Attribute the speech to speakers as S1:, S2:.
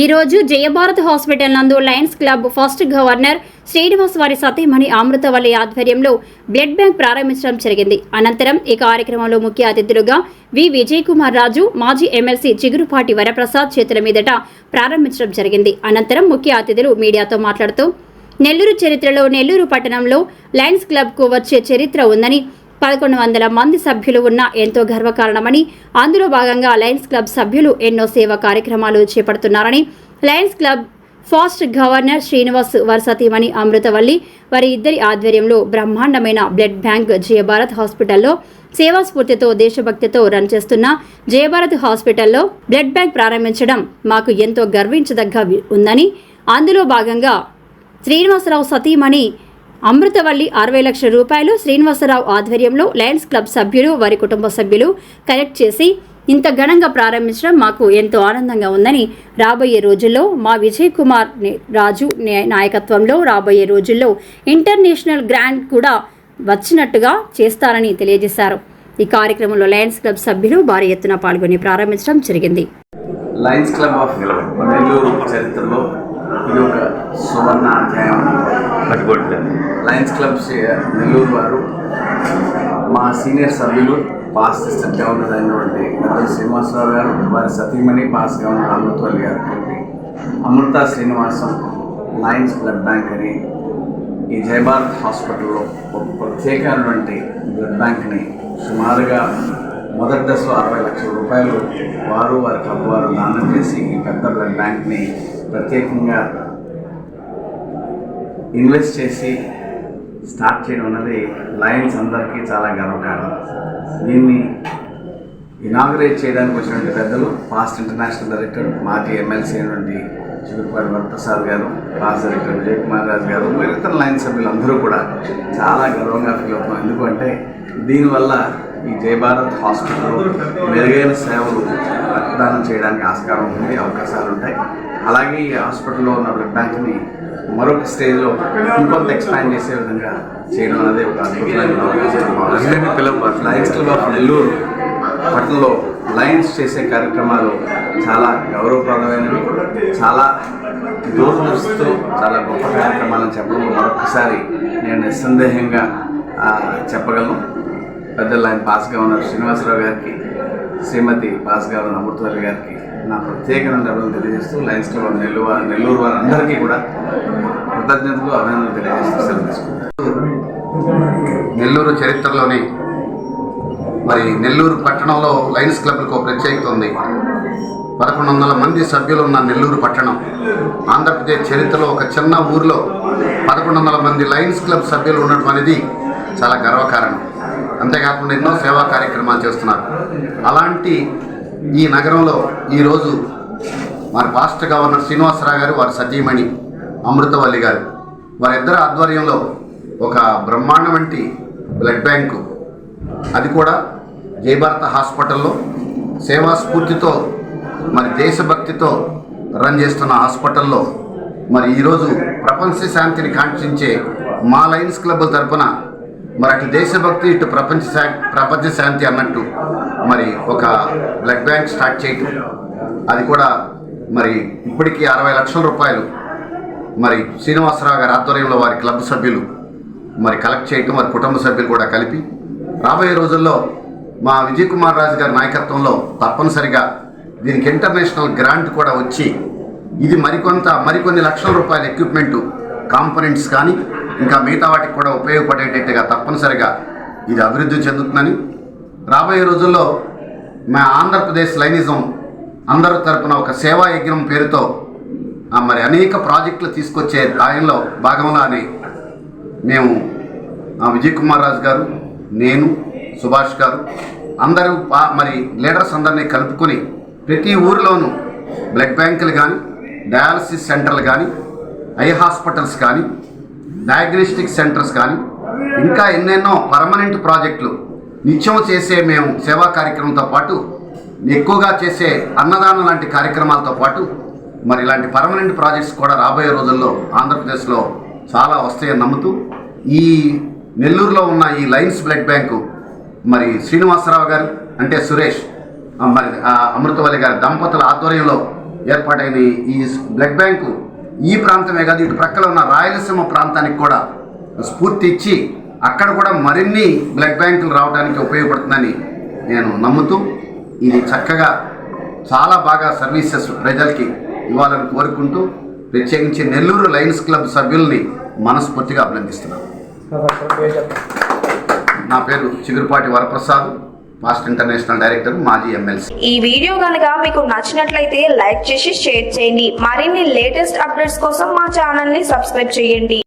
S1: ఈరోజు జయభారత్ హాస్పిటల్ నందు Lions Club first governor Srinivas వారి సతీమణి అమృతవల్లి ఆధ్వర్యంలో బ్లడ్ బ్యాంక్ ప్రారంభించడం జరిగింది. అనంతరం ఈ కార్యక్రమంలో ముఖ్య అతిథులుగా వి విజయ్ కుమార్ రాజు మాజీ ఎమ్మెల్సీ చిగురుపాటి వరప్రసాద్ చేతుల మీదట ప్రారంభించడం జరిగింది. అనంతరం ముఖ్య అతిథులు మీడియాతో మాట్లాడుతూ నెల్లూరు చరిత్రలో నెల్లూరు పట్టణంలో లయన్స్ క్లబ్కు వచ్చే చరిత్ర ఉందని పదకొండు వందల మంది సభ్యులు ఉన్న ఎంతో గర్వకారణమని అందులో భాగంగా లయన్స్ క్లబ్ సభ్యులు ఎన్నో సేవా కార్యక్రమాలు చేపడుతున్నారని Lions Club past governor Srinivas వరసతీమణి Amruthavalli వారి ఇద్దరి ఆధ్వర్యంలో బ్రహ్మాండమైన బ్లడ్ బ్యాంక్ జయభారత్ హాస్పిటల్లో సేవా స్ఫూర్తితో దేశభక్తితో రన్ చేస్తున్న జయభారత్ హాస్పిటల్లో బ్లడ్ బ్యాంక్ ప్రారంభించడం మాకు ఎంతో గర్వించదగ్గ ఉందని అందులో భాగంగా శ్రీనివాసరావు సతీమణి అమృతవల్లి అరవై లక్షల రూపాయలు శ్రీనివాసరావు ఆధ్వర్యంలో లయన్స్ క్లబ్ సభ్యులు వారి కుటుంబ సభ్యులు కలెక్ట్ చేసి ఇంత ఘనంగా ప్రారంభించడం మాకు ఎంతో ఆనందంగా ఉందని రాబోయే రోజుల్లో మా విజయ్ కుమార్ రాజు నాయకత్వంలో రాబోయే రోజుల్లో ఇంటర్నేషనల్ గ్రాండ్ కూడా వచ్చినట్టుగా చేస్తారని తెలియజేశారు. ఈ కార్యక్రమంలో లయన్స్ క్లబ్ సభ్యులు భారీ ఎత్తున పాల్గొని ప్రారంభించడం జరిగింది.
S2: లయన్స్ క్లబ్ ఆఫ్ నెల్లూరు చరిత్రలో ఇది ఒక సువర్ణ అధ్యాయం.
S3: పట్టుకోవట్లేదు
S2: లయన్స్ క్లబ్ నెల్లూరు వారు మా సీనియర్ సభ్యులు పాస్ సిస్టర్గా ఉన్నదైనటువంటి శ్రీనివాసరావు గారు వారి సతీమణి పాస్గా ఉన్న అమృతవల్లి గారు కలిపి Amrutha Srinivasam Lions blood bank అని ఈ జయభారత్ హాస్పిటల్లో ఒక ప్రత్యేకమైనటువంటి బ్లడ్ బ్యాంక్ని సుమారుగా మొదటి దశలో అరవై లక్షల రూపాయలు వారు వారి క్లబ్ వారు దానం చేసి ఈ పెద్ద బ్లడ్ బ్యాంక్ని ప్రత్యేకంగా ఇన్వెస్ట్ చేసి స్టార్ట్ చేయడం అన్నది లయన్స్ అందరికీ చాలా గర్వకారణం. దీన్ని ఇనాగ్రేట్ చేయడానికి వచ్చినటువంటి పెద్దలు పాస్ట్ ఇంటర్నేషనల్ డైరెక్టర్ మాజీ ఎమ్మెల్సీ అయినటువంటి చిగురుపాటి వరప్రసాద్ గారు పాస్ డైరెక్టర్ విజయ్ కుమార్ రాజు గారు మిగతా లైన్ సభ్యులందరూ కూడా చాలా గర్వంగా ఫీల్ అవుతున్నాం. ఎందుకంటే దీనివల్ల ఈ జయభారత్ హాస్పిటల్లో మెరుగైన సేవలు రక్తదానం చేయడానికి ఆస్కారం ఉంటుంది అవకాశాలు ఉంటాయి. అలాగే ఈ హాస్పిటల్లో ఉన్న బ్లడ్ బ్యాంక్ని మరొక స్టేజ్లో ఇంకొంత ఎక్స్పాండ్ చేసే విధంగా చేయడం అనేది ఒక అద్భుతమైన పిల్లలు లయన్స్ క్లబ్ ఆఫ్ నెల్లూరు పట్టణంలో లయన్స్ చేసే కార్యక్రమాలు చాలా గౌరవప్రదమైనవి చాలా దూరదృష్టితో చాలా గొప్ప కార్యక్రమాలను చెప్పడం మరొకసారి నేను నిస్సందేహంగా చెప్పగలను. పెద్ద లైన్ పాస్ గవర్నర్ శ్రీనివాసరావు గారికి శ్రీమతి పాస్ అమృతవల్లి గారికి నా ప్రత్యేకమైన అభివృద్ధి తెలియజేస్తూ Lions Club of Nellore Nellore వారందరికీ కూడా కృతజ్ఞతలు అభినందనలు తెలియజేస్తూ సెలవు తీసుకుంటాను
S4: నెల్లూరు చరిత్రలోని మరి నెల్లూరు పట్టణంలో లయన్స్ క్లబ్కు ఒక ప్రత్యేకత ఉంది. పదకొండు వందల మంది సభ్యులు ఉన్న నెల్లూరు పట్టణం ఆంధ్రప్రదేశ్ చరిత్రలో ఒక చిన్న ఊరిలో పదకొండు వందల మంది లయన్స్ క్లబ్ సభ్యులు ఉండటం అనేది చాలా గర్వకారణం. అంతేకాకుండా ఎన్నో సేవా కార్యక్రమాలు చేస్తున్నారు. అలాంటి ఈ నగరంలో ఈరోజు మరి పాస్ట్ గవర్నర్ శ్రీనివాసరావు గారు వారి సతీమణి అమృతవల్లి గారు వారిద్దరి ఆధ్వర్యంలో ఒక బ్రహ్మాండం వంటి బ్లడ్ బ్యాంకు. అది కూడా జయభారత హాస్పిటల్లో సేవా స్ఫూర్తితో మరి దేశభక్తితో రన్ చేస్తున్న హాస్పిటల్లో మరి ఈరోజు ప్రపంచ శాంతిని కాంక్షించే మా లయన్స్ క్లబ్ తరపున మరి అటు దేశభక్తి ఇటు ప్రపంచ శా ప్రపంచ శాంతి అన్నట్టు మరి ఒక బ్లడ్ బ్యాంక్ స్టార్ట్ చేయటం. అది కూడా మరి ఇప్పటికీ అరవై లక్షల రూపాయలు మరి శ్రీనివాసరావు గారి ఆధ్వర్యంలో వారి క్లబ్ సభ్యులు మరి కలెక్ట్ చేయటం వారి కుటుంబ సభ్యులు కూడా కలిపి రాబోయే రోజుల్లో మా విజయ్ కుమార్ రాజు గారి నాయకత్వంలో తప్పనిసరిగా దీనికి ఇంటర్నేషనల్ గ్రాంట్ కూడా వచ్చి ఇది మరికొంత మరికొన్ని లక్షల రూపాయల ఎక్విప్మెంట్ కాంపనెంట్స్ కానీ ఇంకా మిగతా వాటికి కూడా ఉపయోగపడేటట్టుగా తప్పనిసరిగా ఇది అభివృద్ధి చెందుతుందని రాబోయే రోజుల్లో మా ఆంధ్రప్రదేశ్ లైనిజం అందరి తరపున ఒక సేవా యజ్ఞం పేరుతో మరి అనేక ప్రాజెక్టులు తీసుకొచ్చే దాయంలో భాగంలోనే మేము ఆ, విజయ్ కుమార్ రాజు గారు నేను సుభాష్ గారు అందరూ మరి లీడర్స్ అందరినీ కలుపుకొని ప్రతి ఊరిలోనూ బ్లడ్ బ్యాంకులు కానీ డయాలసిస్ సెంటర్లు కానీ ఐ హాస్పిటల్స్ కానీ డయాగ్నోస్టిక్ సెంటర్స్ కానీ ఇంకా ఎన్నెన్నో పర్మనెంట్ ప్రాజెక్టులు నిత్యం చేసే మేము సేవా కార్యక్రమంతో పాటు ఎక్కువగా చేసే అన్నదానం లాంటి కార్యక్రమాలతో పాటు మరి ఇలాంటి పర్మనెంట్ ప్రాజెక్ట్స్ కూడా రాబోయే రోజుల్లో ఆంధ్రప్రదేశ్లో చాలా వస్తాయని నమ్ముతూ ఈ నెల్లూరులో ఉన్న ఈ లయన్స్ బ్లడ్ బ్యాంకు మరి శ్రీనివాసరావు గారు అంటే సురేష్ మరి ఆ, అమృతవల్లి గారి దంపతుల ఆధ్వర్యంలో ఏర్పాటైన ఈ బ్లడ్ బ్యాంకు ఈ ప్రాంతమే కాదు ఇటు ప్రక్కల ఉన్న రాయలసీమ ప్రాంతానికి కూడా స్ఫూర్తి ఇచ్చి అక్కడ కూడా మరిన్ని బ్లడ్ బ్యాంకులు రావడానికి ఉపయోగపడుతుందని నేను నమ్ముతూ ఇది చక్కగా చాలా బాగా సర్వీసెస్ ప్రజలకి ఇవ్వాలని కోరుకుంటూ ప్రత్యేకించి నెల్లూరు లయన్స్ క్లబ్ సభ్యుల్ని మనస్ఫూర్తిగా అభినందిస్తున్నాను. నా పేరు Chigurupati Varaprasad. Master international director మాజీ ఎమ్మెల్సీ.
S3: ఈ వీడియో కనుక మీకు నచ్చినట్లయితే లైక్ చేసి షేర్ చేయండి. మరిన్ని లేటెస్ట్ అప్డేట్స్ కోసం మా ఛానల్ని సబ్స్క్రైబ్ చేయండి.